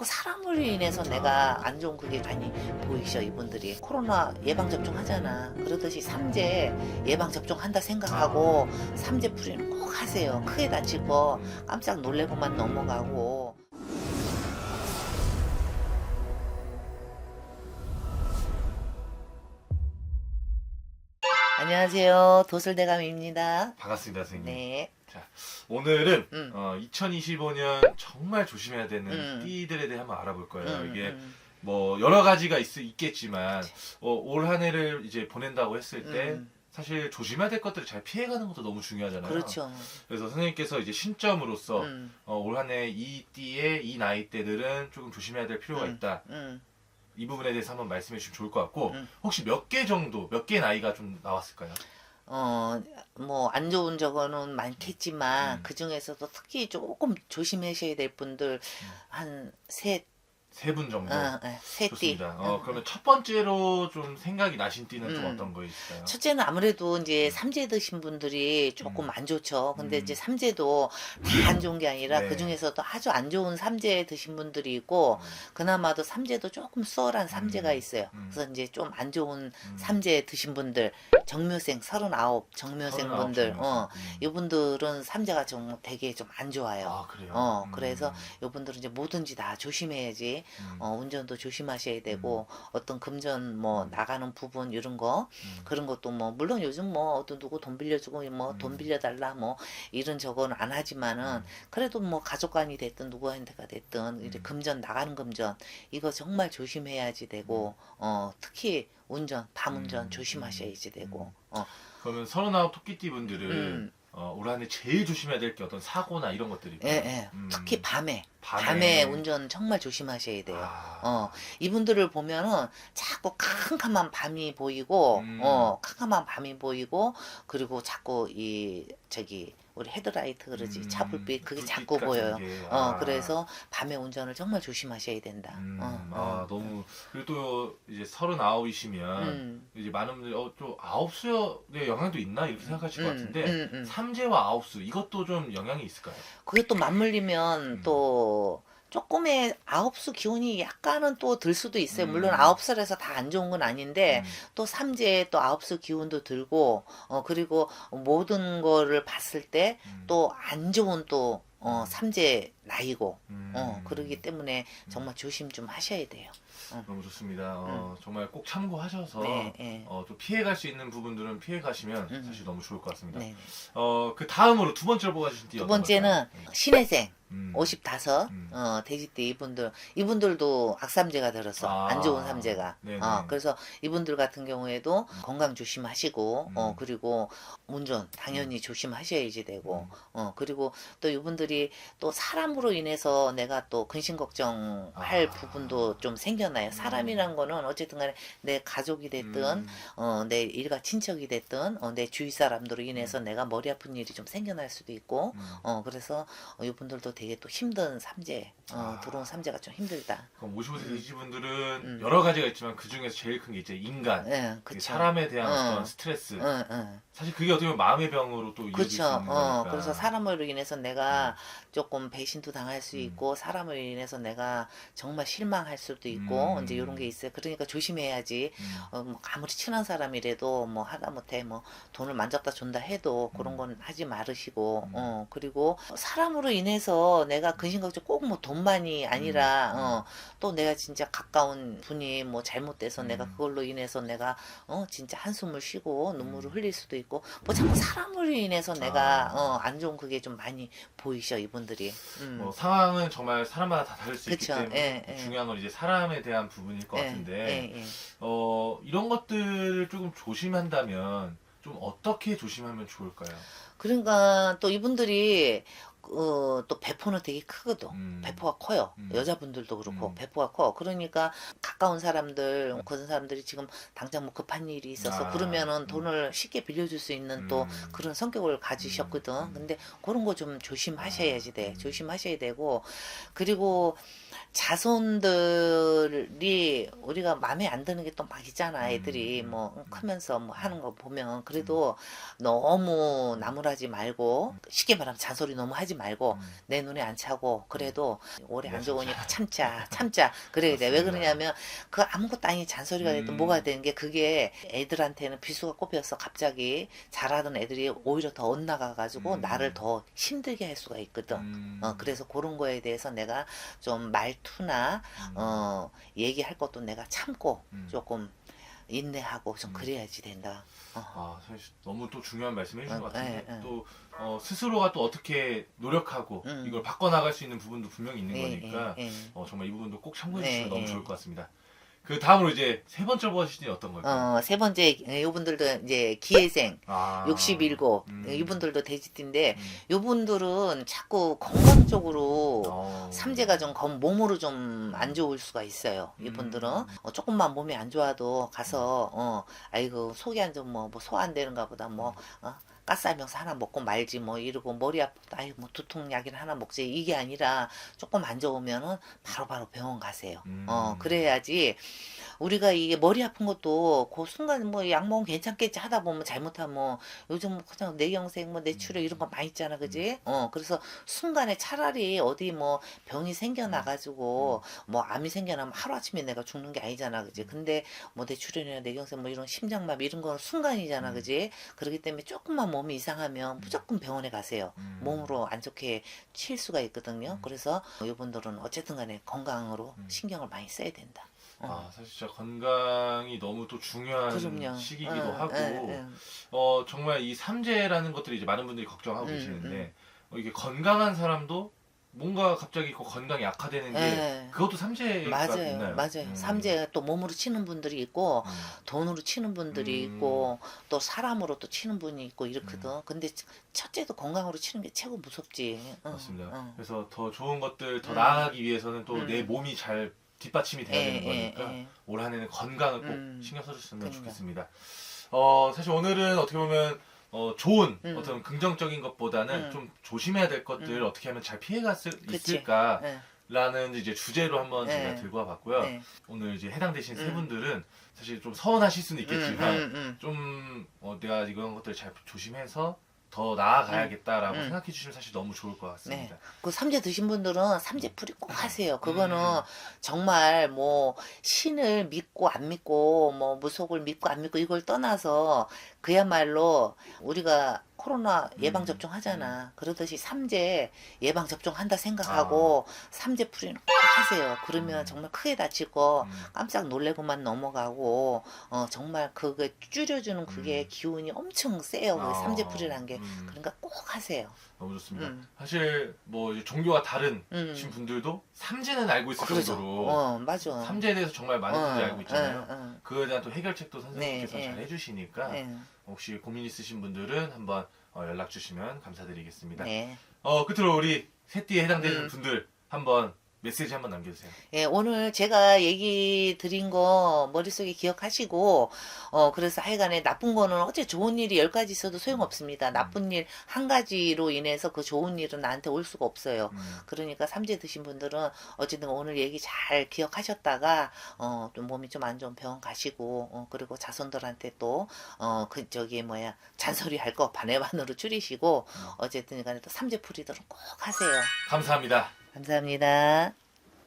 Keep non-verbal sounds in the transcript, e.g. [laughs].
자꾸 사람으로 인해서 내가 안 좋은 그게 많이 보이셔 이분들이. 코로나 예방 접종 하잖아. 그러듯이 삼재 예방 접종 한다 생각하고 삼재 풀이는 꼭 하세요. 크게 다치고 깜짝 놀래고만 넘어가고. 안녕하세요. 도슬대감입니다. 반갑습니다, 선생님. 네 오늘은 음. 어, 2025년 정말 조심해야 되는 음. 띠들에 대해 한번 알아볼 거예요. 음, 이게 음, 뭐 여러 가지가 있, 있겠지만 어, 올 한 해를 이제 보낸다고 했을 때 음. 사실 조심해야 될 것들을 잘 피해가는 것도 너무 중요하잖아요. 그렇죠 그래서 선생님께서 이제 신점으로서 음, 어, 올 한해 이 띠의 이 나이대들은 조금 조심해야 될 필요가 음. 있다. 음. 이 부분에 대해서 한번 말씀해 주시면 좋을 것 같고 음. 혹시 몇 개 정도 몇 개 나이가 좀 나왔을까요? 어, 뭐, 안 좋은 적은 많겠지만, 음. 그 중에서도 특히 조금 조심하셔야 될 분들, 한 셋, 세 분 정도. 어, 어, 셋 띠. 좋습니다. 어, 어. 그러면 첫 번째로 좀 생각이 나신 띠는 좀 음. 어떤 거 있을까요? 첫째는 아무래도 이제 삼재 드신 분들이 조금 음. 안 좋죠. 근데 음. 이제 삼재도 다 안 좋은 게 아니라 네. 그 중에서도 아주 안 좋은 삼재 드신 분들이 있고, 그나마도 삼재도 조금 수월한 삼재가 음. 있어요. 음. 그래서 이제 좀 안 좋은 음. 삼재 드신 분들, 정묘생, 서른아홉 정묘생 서른아홉 분들, 정도. 어, 음. 이분들은 삼재가 좀 되게 좀 안 좋아요. 아 그래요. 어, 음. 그래서 요분들은 이제 뭐든지 다 조심해야지. 음. 어, 운전도 조심하셔야 되고 어떤 금전 뭐 음. 나가는 부분 이런 거 음. 그런 것도 뭐 물론 요즘 뭐 어떤 누구 돈 빌려주고 뭐돈 음. 빌려달라 뭐 이런 저거는 안 하지만은 음. 그래도 뭐 가족관이 됐든 누구한테가 됐든 이제 음. 금전 나가는 금전 이거 정말 조심해야지 되고 어 특히 운전 밤운전 음. 조심하셔야지 되고 어 그러면 서른아홉 토끼띠 분들은 음. 어, 올 한해 제일 조심해야 될 게 어떤 사고나 이런 것들이 예, 예. 음. 특히 밤에, 밤에. 밤에 운전 정말 조심하셔야 돼요. 아. 어, 이분들을 보면은 자꾸 캄캄한 밤이 보이고, 음. 어, 캄캄한 밤이 보이고, 그리고 자꾸 이, 저기, 우리 헤드라이트 그러지, 음. 차불빛, 그게 자꾸 보여요. 게. 어, 아. 그래서 밤에 운전을 정말 조심하셔야 된다. 음, 어, 아 어. 너무 그리고 또 이제 서른아홉이시면 음. 이제 많은 분들이 어, 또 아홉수의 영향도 있나 이렇게 생각하실 것 음, 같은데 음, 음. 삼재와 아홉 수 이것도 좀 영향이 있을까요? 그게 또 맞물리면 음. 또 조금의 아홉수 기운이 약간은 또 들 수도 있어요. 물론 음. 아홉 살에서 다 안 좋은 건 아닌데 음. 또 삼재 또 아홉수 기운도 들고 어 그리고 모든 거를 봤을 때 음. 또안 좋은 또 어, 음. 삼재 나이고 음. 어 그러기 때문에 정말 조심 좀 하셔야 돼요. 너무 좋습니다. 어, 정말 꼭 참고하셔서 네, 네. 어, 또 피해갈 수 있는 부분들은 피해가시면 음. 사실 너무 좋을 것 같습니다. 네. 어, 그 다음으로 두 번째로 뽑아주신 띠두 어떤 번째는 걸까요? 신혜생 음. 55, 음. 어, 돼지띠 이분들, 이분들도 악삼재가 들었어. 아. 안 좋은 삼재가. 네네. 어, 그래서 이분들 같은 경우에도 건강 조심하시고, 어, 음. 그리고 운전 당연히 조심하셔야지 되고, 음. 어, 그리고 또 이분들이 또 사람으로 인해서 내가 또 근심 걱정할 아. 부분도 좀 생겨나요. 사람이란 거는 어쨌든 간에 내 가족이 됐든, 음. 어, 내 일가 친척이 됐든, 어, 내 주위 사람들로 인해서 내가 머리 아픈 일이 좀 생겨날 수도 있고, 음. 어 그래서 어, 이분들도 되게 또 힘든 삼재 어, 아. 들어온 삼재가 좀 힘들다. 그럼 55세 돼지분들은 음. 여러 가지가 있지만 그 중에서 제일 큰 게 이제 인간, 예, 그. 사람에 대한 어. 어떤 스트레스. 응, 응. 사실 그게 어떻게 보면 마음의 병으로 또 이어질 수. 있는 어, 거니까. 그래서 사람으로 인해서 내가 음. 조금 배신 도 당할 수 음. 있고 사람으로 인해서 내가 정말 실망할 수도 있고 음. 이제 이런 게 있어요. 그러니까 조심해야지. 음. 어, 뭐 아무리 친한 사람이라도 뭐 하다못해 뭐 돈을 만졌다 준다 해도 그런 음. 건 하지 음. 어 그리고 사람으로 인해서 내가 근심 걱정 꼭 뭐 돈만이 아니라 음. 어또 내가 진짜 가까운 분이 뭐 잘못돼서 내가 음. 그걸로 인해서 내가 어 진짜 한숨을 쉬고 눈물을 음. 흘릴 수도 있고 뭐 자꾸 사람으로 인해서 내가 아. 어안 좋은 그게 좀 많이 보이셔 이분들이 음. 뭐 상황은 정말 사람마다 다 다를 수 그쵸. 있기 때문에 예, 예. 중요한 건 이제 사람에 대한 부분일 것 예, 같은데 예, 예. 어 이런 것들을 조금 조심한다면 좀 어떻게 조심하면 좋을까요? 그러니까 또 이분들이 어, 또 배포는 되게 크거든. 음. 배포가 커요. 음. 여자분들도 그렇고 음. 배포가 커. 그러니까 가까운 사람들, 그런 사람들이 지금 당장 뭐 급한 일이 있어서 아, 그러면은 음. 돈을 쉽게 빌려줄 수 있는 또 음. 그런 성격을 가지셨거든. 음. 근데 그런 거 좀 조심하셔야지 돼. 음. 조심하셔야 되고 그리고 자손들이 우리가 마음에 안 드는 게 또 막 있잖아. 애들이 음. 뭐 크면서 뭐 하는 거 보면 그래도 너무 나무라지 말고 쉽게 말하면 잔소리 너무 하지 말고 음. 내 눈에 안 차고 그래도 오래 안 네, 좋으니까 [laughs] 참자 참자 그래야 돼 왜. 그러냐면 그 아무것도 아닌 잔소리가 됐든 음. 뭐가 되는 게 그게 애들한테는 비수가 꼽혀서 갑자기 잘하던 애들이 오히려 더 엇나가 가지고 음. 나를 더 힘들게 할 수가 있거든 음. 어 그래서 그런 거에 대해서 내가 좀 말투나 음. 어 얘기할 것도 내가 참고 음. 조금 인내하고 좀 음. 그래야지 된다 어. 아, 사실 너무 또 중요한 말씀 해 주신 어, 것 같은데 예, 예. 또 어, 스스로가 또 어떻게 노력하고 음. 이걸 바꿔 나갈 수 있는 부분도 분명히 있는 예, 거니까 예, 예. 어, 정말 이 부분도 꼭 참고해 주시면 네, 너무 예. 좋을 것 같습니다. 그 다음으로 이제 세 번째 버전이 어떤 걸까요? 어, 세 번째, 이분들도 이제 기회생, 아, 67, 음. 이분들도 돼지띠인데, 음. 이분들은 자꾸 건강적으로 어. 삼재가 좀 건- 몸으로 좀 안 좋을 수가 있어요. 음. 이분들은 어, 조금만 몸이 안 좋아도 가서 어 아이고 속이 안 좋으면 뭐소안 되는가 보다 뭐 어, 가스알명서 하나 먹고 말지 뭐 이러고 머리 아프다 아이 뭐 두통약이나 하나 먹지. 이게 아니라 조금 안 좋으면은 바로바로 병원 가세요. 음. 어 그래야지 우리가 이게 머리 아픈 것도 그 순간 뭐 약 먹으면 괜찮겠지 하다 보면 잘못하면 요즘 뭐 그냥 뇌경색 뭐 뇌출혈 이런 거 많이 있잖아 그지? 어 그래서 순간에 차라리 어디 뭐 병이 생겨나가지고 뭐 암이 생겨나면 하루아침에 내가 죽는 게 아니잖아 그지? 근데 뭐 뇌출혈이나 뇌경색 뭐 이런 심장마비 이런 거는 순간이잖아 음. 그지? 그렇기 때문에 조금만 몸이 이상하면 무조건 병원에 가세요 음. 몸으로 안 좋게 칠 수가 있거든요. 음. 그래서 이분들은 어쨌든 간에 건강으로 음. 신경을 많이 써야 된다. 어. 아, 사실 진짜 건강이 너무 또 중요한 그럼요. 시기이기도 어, 하고 예, 예. 어, 정말 이 삼재라는 것들이 이제 많은 분들이 걱정하고 음, 계시는데 어, 이게 건강한 사람도 뭔가 갑자기 그 건강이 악화되는 게 예. 그것도 삼재가 맞아요, 있나요? 맞아요. 음. 삼재 또 몸으로 치는 분들이 있고 음. 돈으로 치는 분들이 음. 있고 또 사람으로 또 치는 분이 있고 이렇거든. 근데 첫째도 건강으로 치는 게 최고 무섭지. 어, 맞습니다. 어. 그래서 더 좋은 것들 더 음. 나아가기 위해서는 또 음. 내 몸이 잘 뒷받침이 돼야 되는 예, 거니까 예. 올 한해는 건강을 꼭 음. 신경 써주셨으면 그러니까. 좋겠습니다. 어, 사실 오늘은 어떻게 보면 어, 좋은 음. 어떤 긍정적인 것보다는 음. 좀 조심해야 될 것들 음. 어떻게 하면 잘 피해갈 수 그치. 있을까라는 예, 이제 주제로 한번 네. 제가 들고 와봤고요. 예. 오늘 이제 해당되신 세 음. 분들은 사실 좀 서운하실 수는 있겠지만 음, 음, 음. 좀 어, 내가 이런 것들 잘 조심해서 더 나아가야겠다라고 음. 생각해 주시면 사실 너무 좋을 것 같습니다. 그 삼재 드신 분들은 삼재풀이 꼭 하세요. 그거는 음. 정말 뭐 신을 믿고 안 믿고 뭐 무속을 믿고 안 믿고 이걸 떠나서 그야말로 우리가 코로나 예방 음. 접종 하잖아. 그러듯이 삼재 예방 접종 한다 생각하고 삼재 풀이는 꼭 하세요. 그러면 음. 정말 크게 다칠 거 음. 깜짝 놀래고만 넘어가고 어 정말 그게 줄여주는 그게 음. 기운이 엄청 세요. 그 아, 삼재 풀이라는 게. 음, 그러니까 꼭 하세요. 너무 좋습니다. 음. 사실 뭐 이제 종교가 다른 음. 신 분들도 삼재는 알고 있을 그러죠. 정도로 어, 맞아. 삼재에 대해서 정말 많은 분들이 어, 알고 있잖아요. 어, 어. 그에 대한 또 해결책도 선생님께서 네, 잘 네. 해주시니까 네. 혹시 고민 있으신 분들은 한번 어, 연락 주시면 감사드리겠습니다. 네. 어 끝으로 우리 새띠에 해당되는 음. 분들 한번 메시지 한번 남겨주세요. 예, 오늘 제가 얘기 드린 거 머릿속에 기억하시고, 어, 그래서 하여간에 나쁜 거는 어째 좋은 일이 열 가지 있어도 소용없습니다. 나쁜 일 한 가지로 인해서 그 좋은 일은 나한테 올 수가 없어요. 음, 그러니까 삼재 드신 분들은 어쨌든 오늘 얘기 잘 기억하셨다가 어, 좀 몸이 좀 안 좋은 병원 가시고 어, 그리고 자손들한테 또 어, 그 저기 뭐야 잔소리 할 거 반의 반으로 줄이시고 음. 어쨌든 간에 또 삼재 풀이들은 꼭 하세요. 감사합니다. 감사합니다.